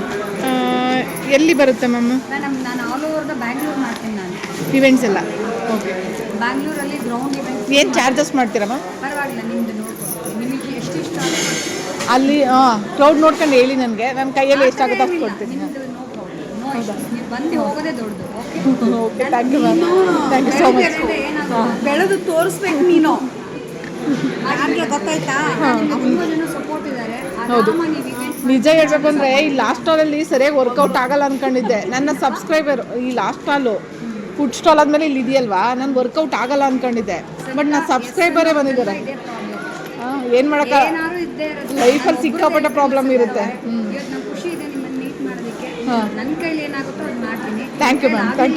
ಎಲ್ಲಿ ಬರುತ್ತೆ ಮ್ಯಾಮ್ ನಾನು ನಾನು ಆಲ್ ಓವರ್ ದ ಬ್ಯಾಂಗ್ಳೂರ್ ಮಾಡ್ತೀನಿ ನಾನು. ಇವೆಂಟ್ಸ್ ಎಲ್ಲ. ಓಕೆ ಬ್ಯಾಂಗ್ಳೂರಲ್ಲಿ ಗ್ರೌಂಡ್ ಇವೆಂಟ್ ಏನು ಚಾರ್ಜಸ್ ಮಾಡ್ತೀರಾ ಮ್ಯಾಮ್ ಪರವಾಗಿಲ್ಲ ನಿಮ್ದು ನೋಡ್ಕೊಂಡು ನಿಮಗೆ ಎಷ್ಟು ಇಷ್ಟ ಆಗುತ್ತೆ? ಅಲ್ಲಿ ಹಾಂ ಕ್ರೌಡ್ ನೋಡ್ಕೊಂಡು ಹೇಳಿ ನನಗೆ. ನನ್ನ ಕೈಯಲ್ಲಿ ಎಷ್ಟಾಗುತ್ತೆ ಅಷ್ಟು ಕೊಡ್ತೀನಿ. ನಿಮ್ಮದು ನೋ ಪ್ರಾಬ್ಲಮ್ ನೋ ಇಶ್ಯೂಸ್ ನೀವು ಬಂದು ಹೋಗೋದೇ ದೊಡ್ಡದು. Okay okay thank you ma'am thank you so much ಬೆಳೆದು ತೋರಿಸ್ಬೇಕು ನೀನು. ಹೌದು. ನಿಜ ಹೇಳ್ಬೇಕು ಅಂದ್ರೆ ಈ ಲಾಸ್ಟ್ ಸ್ಟಾಲಲ್ಲಿ ಸರಿಯಾಗಿ ವರ್ಕೌಟ್ ಆಗಲ್ಲ ಅನ್ಕೊಂಡಿದ್ದೆ. ನನ್ನ ಸಬ್ಸ್ಕ್ರೈಬರ್ ಈ ಲಾಸ್ಟ್ ಸ್ಟಾಲು ಫುಡ್ ಸ್ಟಾಲ್ ಆದಮೇಲೆ ಇಲ್ಲಿ ಇದೆಯಲ್ವಾ? ನಾನು ವರ್ಕೌಟ್ ಆಗಲ್ಲ ಅಂದ್ಕೊಂಡಿದ್ದೆ ಬಟ್ ನಾನು ಸಬ್ಸ್ಕ್ರೈಬರೇ ಬಂದಿದ್ದಾರೆ. ಏನ್ ಏನು ಮಾಡೋಕ್ಕ? ಲೈಫಲ್ಲಿ ಸಿಕ್ಕಾಪಟ್ಟೆ ಪ್ರಾಬ್ಲಮ್ ಇರುತ್ತೆ. ಇವತ್ತು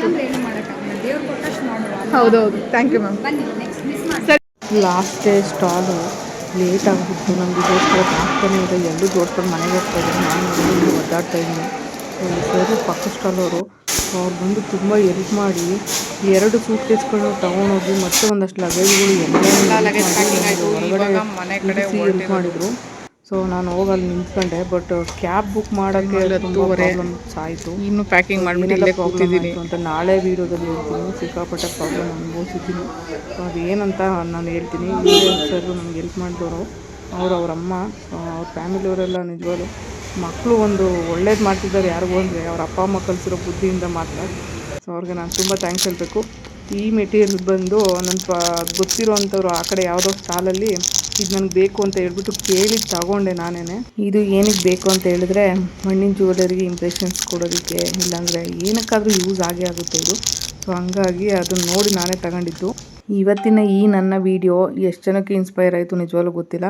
ಯು ದೇವ್ರು ಕೊಟ್ಟಷ್ಟು ಮಾಡುವ ಹೌದೌದು. ಥ್ಯಾಂಕ್ ಯು ಮ್ಯಾಮ್ ಬನ್ನಿ ನೆಕ್ಸ್ಟ್ ಮಿಸ್ ಮಾಡಿ ಲಾಸ್ಟ್ ಡೇ ಸ್ಟಾಲು ಲೇಟ್ ಆಗಿಬಿಟ್ಟು ನಮಗೆ ಜೋಡಿಸ್ಕೊಳಕ್ಕೆ ಆಗ್ತಾನೆ ಇದೆ ಎಲ್ಲರೂ ಜೋಡಿಸ್ಕೊಂಡು ಮನೆಗೆ ಹೋಗ್ತಾ ಇದ್ದಾರೆ ನಾನು ಇಲ್ಲಿ ಒದ್ದಾಡ್ತಾ ಇದ್ದೀನಿ ಸರಿ ಪಕ್ಕ ಸ್ಟಾಲ್ ಅವರು ಅವ್ರು ಬಂದು ತುಂಬ ಎಲ್ಪ್ ಮಾಡಿ ಎರಡು ಸೂಟ್ ಕೇಸ್ಗಳು ತೊಗೊಂಡೋಗಿ ಮತ್ತೆ ಒಂದಷ್ಟು ಲಗೇಜ್ಗಳು ಎಲ್ಲ ಹೊರಗಡೆ ಹೆಲ್ಪ್ ಮಾಡಿದರು. ಸೊ ನಾನು ಹೋಗಲ್ಲಿ ನಿಂತ್ಕೊಂಡೆ ಬಟ್ ಕ್ಯಾಬ್ ಬುಕ್ ಮಾಡೋಕ್ಕೆ ಪ್ರಾಬ್ಲಮ್ಸ್ ಆಯಿತು ಇನ್ನು ಪ್ಯಾಕಿಂಗ್ ಮಾಡಿಬಿಟ್ಟು ಹೋಗ್ತಿದ್ದೀನಿ ಅಂತ ನಾಳೆ ವೀಡಿಯೋದಲ್ಲಿ ಹೇಳ್ತೀನಿ. ಸಿಕ್ಕಾಪಟ್ಟೆ ಪ್ರಾಬ್ಲಮ್ ಅನುಭವಿಸಿದ್ದೀನಿ. ಸೊ ಅದು ಏನಂತ ನಾನು ಹೇಳ್ತೀನಿ. ಸರ್ ನಮ್ಗೆ ಹೆಲ್ಪ್ ಮಾಡಿದವರು ಅವರು ಅವ್ರ ಅಮ್ಮ ಸೊ ಅವ್ರ ಫ್ಯಾಮಿಲಿಯವರೆಲ್ಲ ನಿಜವಾಗ್ಲು ಮಕ್ಕಳು ಒಂದು ಒಳ್ಳೇದು ಮಾಡ್ತಿದ್ದಾರೆ. ಯಾರಿಗೂ ಅಂದರೆ ಅವ್ರ ಅಪ್ಪ ಅಮ್ಮ ಕಲಿಸಿರೋ ಬುದ್ಧಿಯಿಂದ ಮಾತ್ರ. ಸೊ ಅವ್ರಿಗೆ ನಾನು ತುಂಬ ಥ್ಯಾಂಕ್ಸ್ ಹೇಳಬೇಕು. ಈ ಮೆಟೀರಿಯಲ್ ಬಂದು ನನ್ನ ಗೊತ್ತಿರೋ ಅಂಥವ್ರು ಆ ಕಡೆ ಯಾವುದೋ ಸ್ಟಾಲಲ್ಲಿ ಇದು ನನಗೆ ಬೇಕು ಅಂತ ಹೇಳ್ಬಿಟ್ಟು ಕೇಳಿ ತಗೊಂಡೆ ನಾನೇ ಇದು ಏನಕ್ಕೆ ಬೇಕು ಅಂತ ಹೇಳಿದ್ರೆ ಮಣ್ಣಿನ ಜ್ಯುವೆಲರಿಗೆ ಇಂಪ್ರೆಷನ್ಸ್ ಕೊಡೋದಕ್ಕೆ, ಇಲ್ಲಾಂದರೆ ಏನಕ್ಕಾದರೂ ಯೂಸ್ ಆಗೇ ಆಗುತ್ತೆ ಇದು. ಸೊ ಹಂಗಾಗಿ ಅದನ್ನು ನೋಡಿ ನಾನೇ ತಗೊಂಡಿದ್ದು. ಇವತ್ತಿನ ಈ ನನ್ನ ವಿಡಿಯೋ ಎಷ್ಟು ಜನಕ್ಕೆ ಇನ್ಸ್ಪೈರ್ ಆಯಿತು ನಿಜವಾಗ್ಲೂ ಗೊತ್ತಿಲ್ಲ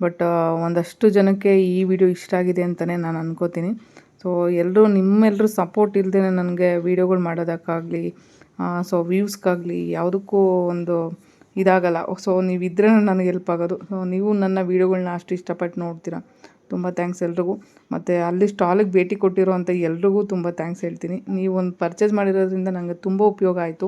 ಬಟ್ ಒಂದಷ್ಟು ಜನಕ್ಕೆ ಈ ವಿಡಿಯೋ ಇಷ್ಟ ಆಗಿದೆ ಅಂತಲೇ ನಾನು ಅಂದ್ಕೋತೀನಿ ಸೊ ಎಲ್ಲರೂ ನಿಮ್ಮೆಲ್ಲರೂ ಸಪೋರ್ಟ್ ಇಲ್ಲದೆ ನನಗೆ ವೀಡಿಯೋಗಳು ಮಾಡೋದಕ್ಕಾಗಲಿ ಸೊ ವ್ಯೂಸ್ಗಾಗಲಿ ಯಾವುದಕ್ಕೂ ಒಂದು ಇದಾಗಲ್ಲ. ಸೊ ನೀವಿದ್ರೆ ನನಗೆ ಹೆಲ್ಪ್ ಆಗೋದು. ಸೊ ನೀವು ನನ್ನ ವೀಡಿಯೋಗಳನ್ನ ಅಷ್ಟು ಇಷ್ಟಪಟ್ಟು ನೋಡ್ತೀರ. ತುಂಬ ಥ್ಯಾಂಕ್ಸ್ ಎಲ್ರಿಗೂ. ಮತ್ತು ಅಲ್ಲಿ ಸ್ಟಾಲಿಗೆ ಭೇಟಿ ಕೊಟ್ಟಿರೋ ಅಂಥ ಎಲ್ರಿಗೂ ತುಂಬ ಥ್ಯಾಂಕ್ಸ್ ಹೇಳ್ತೀನಿ. ನೀವು ಒಂದು ಪರ್ಚೇಸ್ ಮಾಡಿರೋದ್ರಿಂದ ನನಗೆ ತುಂಬ ಉಪಯೋಗ ಆಯಿತು.